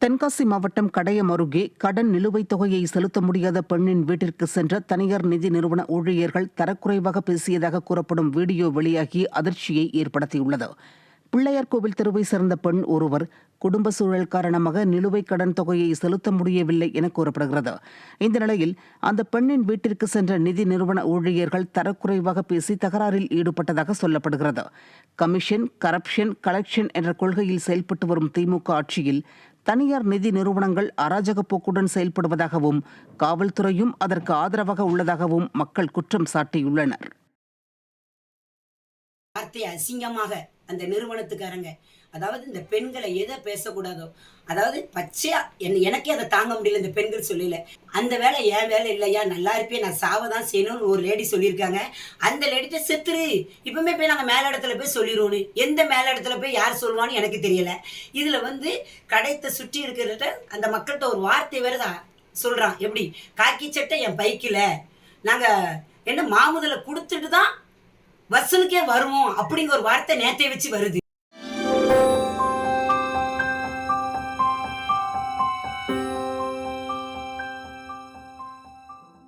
தென்காசி மாவட்டம் கடையம் அருகே கடன் நிலுவைத் தொகையை செலுத்த முடியாத பெண்ணின் வீட்டிற்கு சென்ற தனியார் நிதி நிறுவன ஊழியர்கள் தரக்குறைவாக பேசியதாக கூறப்படும் வீடியோ வெளியாகி அதிர்ச்சியை ஏற்படுத்தியுள்ளது. பிள்ளையார் கோவில் தெருவை சேர்ந்த பெண் ஒருவர் குடும்ப சூழல் காரணமாக நிலுவை கடன் தொகையை செலுத்த முடியவில்லை என கூறப்படுகிறது. இந்த நிலையில் அந்த பெண்ணின் வீட்டிற்கு சென்ற நிதி நிறுவன ஊழியர்கள் தரக்குறைவாக பேசி தகராறில் ஈடுபட்டதாக சொல்லப்படுகிறது. கமிஷன் கரப்ஷன் கலெக்ஷன் என்ற கொள்கையில் செயல்பட்டு வரும் திமுக ஆட்சியில் தனியார் நிதி நிறுவனங்கள் அராஜக போக்குடன் செயல்படுவதாகவும் காவல்துறையும் அதற்கு ஆதரவாக உள்ளதாகவும் மக்கள் குற்றம் சாட்டியுள்ளனர். வார்த்தை அசிங்கமாக அந்த நிறுவனத்துக்காரங்க. அதாவது இந்த பெண்களை எதை பேசக்கூடாதோ அதாவது பச்சையா என் எனக்கே அதை தாங்க முடியல இந்த பெண்கள் சொல்லல. அந்த வேலை என் வேலை இல்லையா? நல்லா இருப்பே நான் சாவதான் செய்யணும்னு ஒரு லேடி சொல்லியிருக்காங்க. அந்த லேடிட்ட செத்துரு. இப்பவுமே போய் நாங்கள் மேல இடத்துல போய் சொல்லிடுவோன்னு எந்த மேல இடத்துல போய் யார் சொல்லுவான்னு எனக்கு தெரியல. இதுல வந்து கடைத்தை சுற்றி இருக்கிறத அந்த மக்கள்கிட்ட ஒரு வார்த்தை வேறதான் சொல்றான். எப்படி? காக்கி சட்டை என் பைக்கில் நாங்க என்ன மாமுதலை கொடுத்துட்டு தான் வசூலுக்கே வருவோம் அப்படிங்கிற ஒரு வார்த்தை நேத்தை வச்சு வருது.